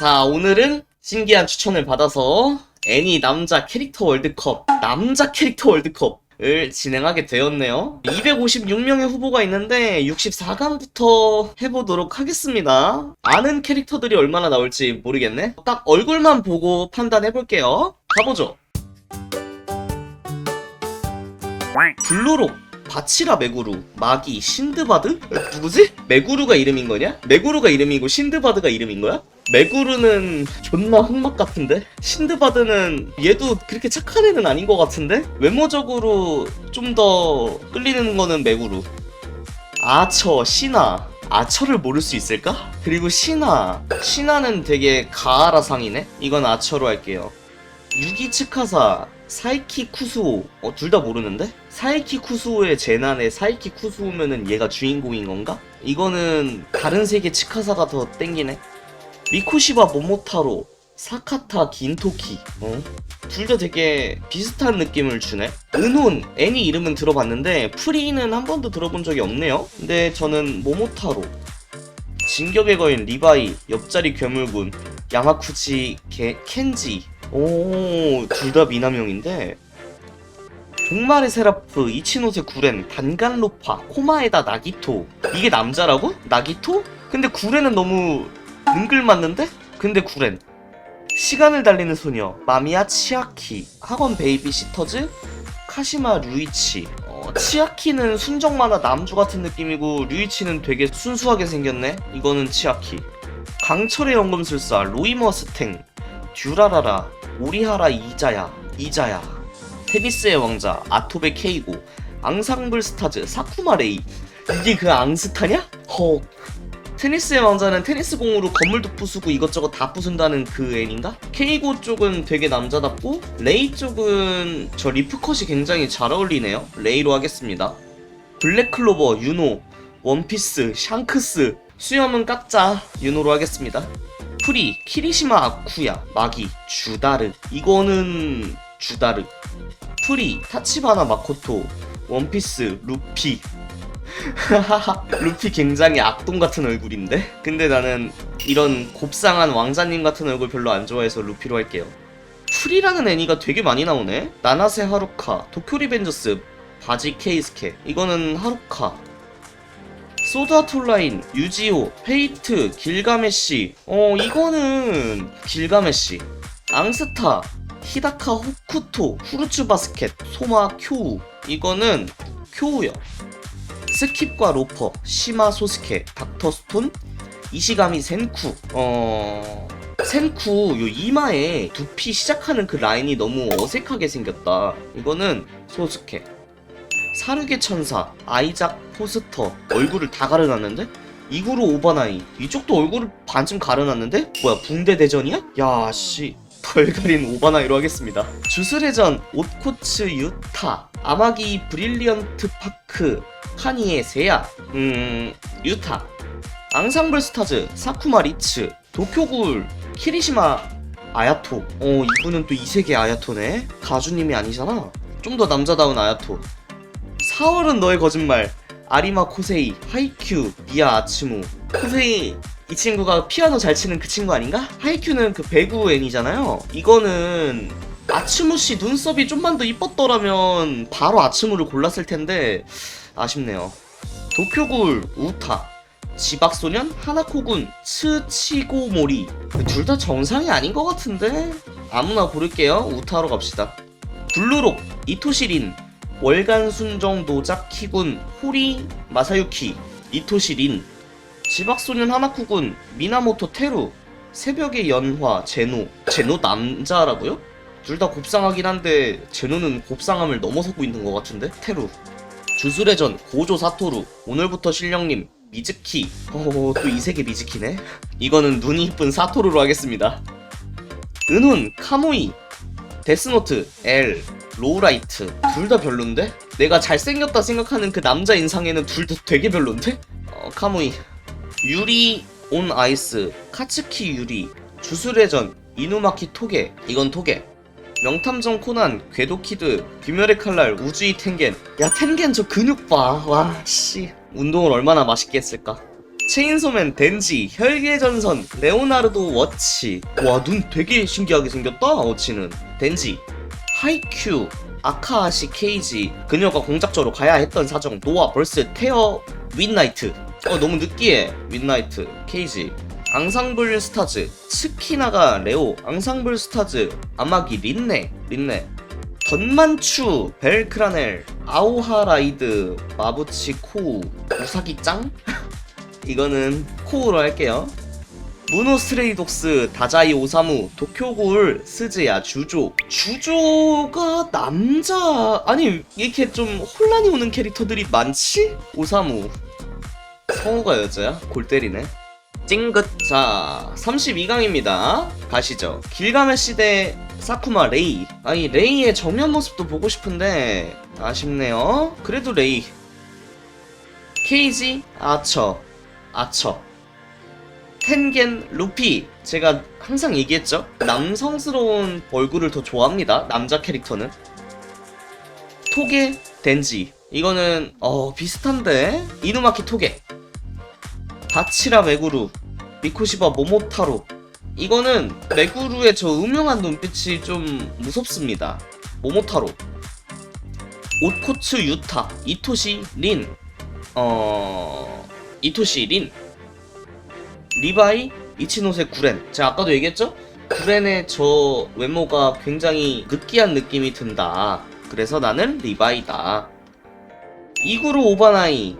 자, 오늘은 신기한 추천을 받아서 애니 남자 캐릭터 월드컵, 남자 캐릭터 월드컵을 진행하게 되었네요. 256명의 후보가 있는데 64강부터 해보도록 하겠습니다. 아는 캐릭터들이 얼마나 나올지 모르겠네. 딱 얼굴만 보고 판단해볼게요. 가보죠. 블루록 바치라 메구루 마기 신드바드? 누구지? 메구루가 이름인 거냐? 메구루가 이름이고 신드바드가 이름인 거야? 메구루는 존나 흑막 같은데? 신드바드는 얘도 그렇게 착한 애는 아닌 것 같은데? 외모적으로 좀 더 끌리는 거는 메구루 아처, 신화 아처를 모를 수 있을까? 그리고 신화 신화는 되게 가하라상이네? 이건 아처로 할게요 유기 츠카사 사이키 쿠수오 어, 둘 다 모르는데? 사이키 쿠수오의 재난에 사이키 쿠수오면은 얘가 주인공인 건가? 이거는 다른 세계 츠카사가 더 땡기네 미코시바 모모타로 사카타 긴토키 어? 둘다 되게 비슷한 느낌을 주네 은혼 애니 이름은 들어봤는데 프리는 한 번도 들어본 적이 없네요 근데 저는 모모타로 진격의 거인 리바이 옆자리 괴물군 야마쿠치 게, 켄지 오, 둘 다 미남형인데. 종말의 세라프, 이치노세 구렌, 단간로파, 코마에다 나기토. 이게 남자라고? 나기토? 근데 구렌은 너무 능글맞는데? 근데 구렌. 시간을 달리는 소녀, 마미야 치아키, 학원 베이비 시터즈, 카시마 류이치. 어, 치아키는 순정 만화 남주 같은 느낌이고, 류이치는 되게 순수하게 생겼네? 이거는 치아키. 강철의 연금술사, 로이머 스탱, 듀라라라, 오리하라 이자야, 이자야, 테니스의 왕자, 아토베 케이고, 앙상블 스타즈, 사쿠마 레이. 이게 그 앙스타냐? 헉. 테니스의 왕자는 테니스 공으로 건물도 부수고 이것저것 다 부순다는 그 애인가? 케이고 쪽은 되게 남자답고 레이 쪽은 저 리프컷이 굉장히 잘 어울리네요. 레이로 하겠습니다. 블랙클로버, 유노, 원피스, 샹크스, 수염은 깎자, 유노로 하겠습니다. 프리, 키리시마 아쿠야, 마기, 주다르. 이거는 주다르. 프리, 타치바나 마코토, 원피스, 루피. 루피 굉장히 악동 같은 얼굴인데? 근데 나는 이런 곱상한 왕자님 같은 얼굴 별로 안 좋아해서 루피로 할게요. 프리라는 애니가 되게 많이 나오네? 나나세 하루카, 도쿄 리벤저스, 바지 케이스케. 이거는 하루카. 소드아트 온라인, 유지오, 페이트, 길가메시. 어, 이거는 길가메시. 앙스타, 히다카 호쿠토, 후르츠 바스켓, 소마 쿄우. 이거는 쿄우요. 스킵과 로퍼, 시마 소스케, 닥터 스톤, 이시가미 센쿠. 어... 센쿠 요 이마에 두피 시작하는 그 라인이 너무 어색하게 생겼다. 이거는 소스케. 사르게 천사, 아이작 포스터 얼굴을 다 가려놨는데? 이구로 오바나이 이쪽도 얼굴을 반쯤 가려놨는데? 뭐야 붕대 대전이야? 야씨 덜 가린 오바나 이로 하겠습니다. 주스레전 옷코츠 유타 아마기 브릴리언트 파크 카니에 세야 음 유타 앙상블 스타즈 사쿠마 리츠 도쿄굴 키리시마 아야토. 어 이분은 또 이세계 아야토네. 가주님이 아니잖아. 좀 더 남자다운 아야토. 4월은 너의 거짓말. 아리마 코세이 하이큐 미야 아츠무. 코세이 이 친구가 피아노 잘 치는 그 친구 아닌가? 하이큐는 그 배구 애니잖아요. 이거는 아츠무 씨 눈썹이 좀만 더 이뻤더라면 바로 아츠무를 골랐을 텐데 아쉽네요. 도쿄굴 우타 지박소년 하나코군 츠치고모리. 둘 다 정상이 아닌 것 같은데? 아무나 고를게요. 우타로 갑시다. 블루록 이토시린 월간 순정 노작 키군 호리 마사유키 이토시린 지박소년 하나쿠군 미나모토 테루 새벽의 연화 제노 제노 남자라고요? 둘 다 곱상하긴 한데 제노는 곱상함을 넘어서고 있는 것 같은데? 테루. 주술의전 고조 사토루 오늘부터 실령님 미즈키. 어 또 이 세계 미즈키네? 이거는 눈이 이쁜 사토루로 하겠습니다. 은훈 카무이 데스노트 L 로우라이트. 둘 다 별론데? 내가 잘생겼다 생각하는 그 남자 인상에는 둘 다 되게 별론데? 어, 카무이 유리 온 아이스 카츠키 유리 주술의 전 이누마키 토게 이건 토게. 명탐정 코난 궤도키드 귀멸의 칼날 우주이 텐겐. 야 텐겐 저 근육 봐 와 씨. 운동을 얼마나 맛있게 했을까? 체인소맨 덴지, 혈계전선, 레오나르도 워치. 와, 눈 되게 신기하게 생겼다, 워치는. 덴지, 하이큐, 아카아시 케이지, 그녀가 공작저로 가야 했던 사정, 노아, 벌스, 테어, 윈나이트. 어, 너무 느끼해. 윈나이트, 케이지. 앙상블 스타즈, 츠키나가 레오, 앙상블 스타즈, 아마기 린네, 린네. 던만추, 벨크라넬, 아오하라이드, 마부치 코우, 우사기 짱? 이거는 코우로 할게요. 무노스트레이독스, 다자이 오사무, 도쿄고울, 스즈야, 주조. 주조가 남자 아니 이렇게 좀 혼란이 오는 캐릭터들이 많지? 오사무. 성우가 여자야? 골 때리네. 찡긋. 자, 32강입니다. 가시죠. 길가메시 대 사쿠마 레이. 아니, 레이의 정면 모습도 보고 싶은데, 아쉽네요. 그래도 레이. 케이지, 아처. 아처. 텐겐, 루피. 제가 항상 얘기했죠? 남성스러운 얼굴을 더 좋아합니다. 남자 캐릭터는. 토게, 덴지. 이거는, 어, 비슷한데? 이누마키 토게. 바치라 메구루, 미코시바 모모타로. 이거는 메구루의 저 음흉한 눈빛이 좀 무섭습니다. 모모타로. 옷코츠 유타, 이토시 린. 어... 이토시 린. 리바이, 이치노세 구렌. 제가 아까도 얘기했죠? 구렌의 저 외모가 굉장히 느끼한 느낌이 든다. 그래서 나는 리바이다. 이구루 오바나이,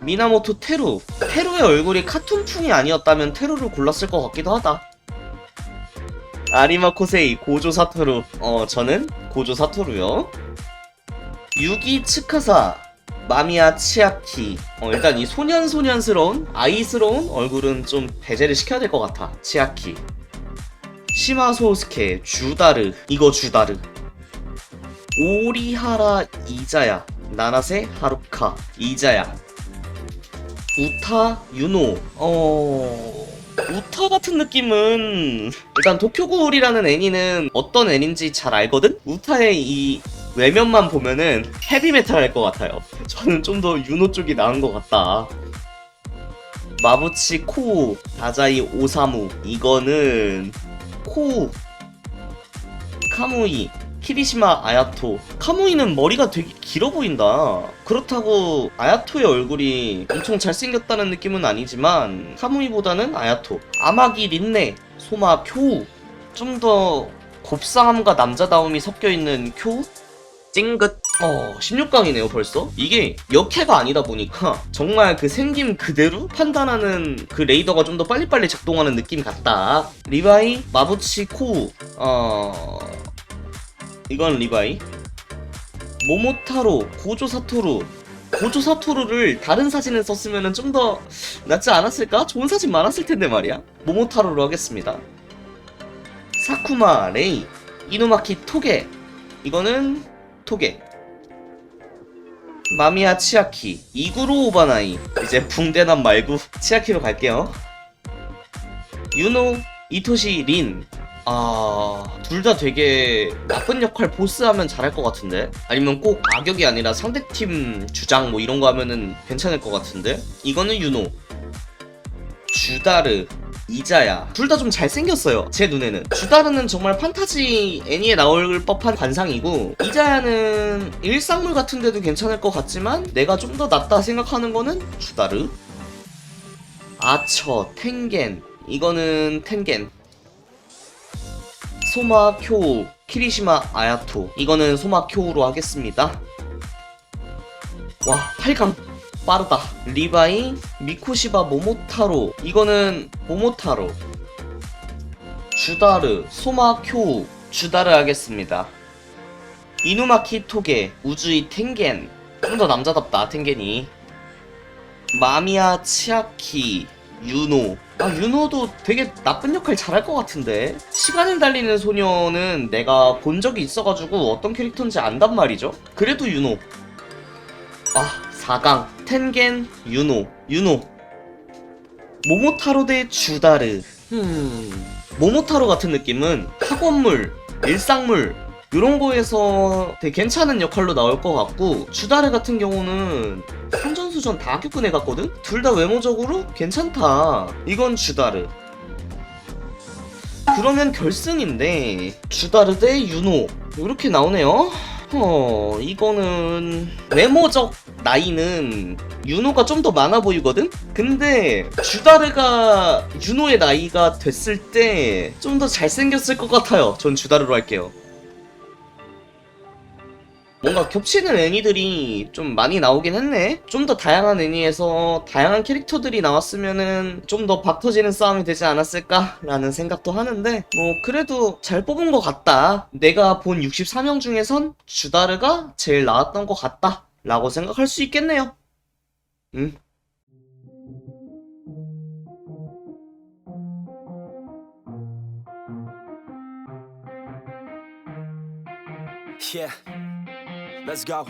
미나모토 테루. 테루의 얼굴이 카툰풍이 아니었다면 테루를 골랐을 것 같기도 하다. 아리마 코세이, 고조 사토루. 어, 저는 고조 사토루요. 유기 츠카사, 마미야 치아키. 어, 일단 이 소년소년스러운, 아이스러운 얼굴은 좀 배제를 시켜야 될 것 같아. 치아키. 시마소스케, 주다르. 이거 주다르. 오리하라 이자야. 나나세 하루카. 이자야. 우타 유노 어 우타 같은 느낌은 일단 도쿄구울이라는 애니는 어떤 애니인지 잘 알거든 우타의 이 외면만 보면은 헤비메탈 할것 같아요. 저는 좀더 유노 쪽이 나은 것 같다. 마부치 코우 다자이 오사무. 이거는 코우 카무이 키리시마 아야토. 카무이는 머리가 되게 길어 보인다. 그렇다고 아야토의 얼굴이 엄청 잘생겼다는 느낌은 아니지만 카무이보다는 아야토. 아마기 린네 소마 쿄우 좀 더 곱상함과 남자다움이 섞여있는 쿄우 찡긋. 어 16강이네요 벌써. 이게 역해가 아니다 보니까 정말 그 생김 그대로 판단하는 그 레이더가 좀 더 빨리빨리 작동하는 느낌 같다. 리바이 마부치 코우 어 이건 리바이. 모모타로 고조 사토루. 고조 사토루를 다른 사진을 썼으면 좀 더 낫지 않았을까? 좋은 사진 많았을 텐데 말이야. 모모타로로 하겠습니다. 사쿠마 레이 이누마키 토게. 이거는 토게 마미야 치아키 이구로 오바나이 이제 붕대남 말고 치아키로 갈게요 유노 이토시 린 아, 둘 다 되게 나쁜 역할 보스 하면 잘할 것 같은데? 아니면 꼭 악역이 아니라 상대팀 주장 뭐 이런 거 하면은 괜찮을 것 같은데? 이거는 유노. 주다르. 이자야. 둘 다 좀 잘생겼어요. 제 눈에는. 주다르는 정말 판타지 애니에 나올 법한 관상이고, 이자야는 일상물 같은데도 괜찮을 것 같지만, 내가 좀 더 낫다 생각하는 거는 주다르. 아처, 텐겐. 이거는 텐겐. 소마 쿄우 키리시마 아야토 이거는 소마 쿄우로 하겠습니다 와 8강 빠르다. 리바이 미코시바 모모타로. 이거는 모모타로. 주다르 소마 쿄우 주다르 하겠습니다. 이누마키 토게 우주이 텐겐. 좀 더 남자답다 텐겐이. 마미야 치아키 유노. 아 유노도 되게 나쁜 역할 잘할 것 같은데? 시간을 달리는 소녀는 내가 본 적이 있어가지고 어떤 캐릭터인지 안단 말이죠. 그래도 유노. 아 4강 텐겐 유노 유노 모모타로 대 주다르 음 모모타로 같은 느낌은 학원물 일상물 이런 거에서 되게 괜찮은 역할로 나올 것 같고 주다르 같은 경우는 선전수 선수전 다애 같거든? 둘 다 외모적으로 괜찮다. 이건 주다르. 그러면 결승인데 주다르 대 윤호 이렇게 나오네요. 어 이거는 외모적 나이는 윤호가 좀 더 많아 보이거든? 근데 주다르가 윤호의 나이가 됐을 때 좀 더 잘생겼을 것 같아요. 전 주다르로 할게요. 뭔가 겹치는 애니들이 좀 많이 나오긴 했네. 좀 더 다양한 애니에서 다양한 캐릭터들이 나왔으면은 좀 더 박터지는 싸움이 되지 않았을까 라는 생각도 하는데 뭐 그래도 잘 뽑은 것 같다. 내가 본 64명 중에선 주다르가 제일 나았던 것 같다. 라고 생각할 수 있겠네요. 음. Yeah, let's go.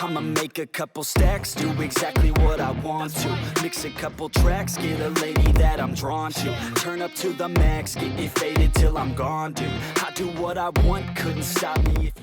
I'ma make a couple stacks, do exactly what I want to. Mix a couple tracks, get a lady that I'm drawn to. Turn up to the max, get it faded till I'm gone, dude. I do what I want, couldn't stop me if you.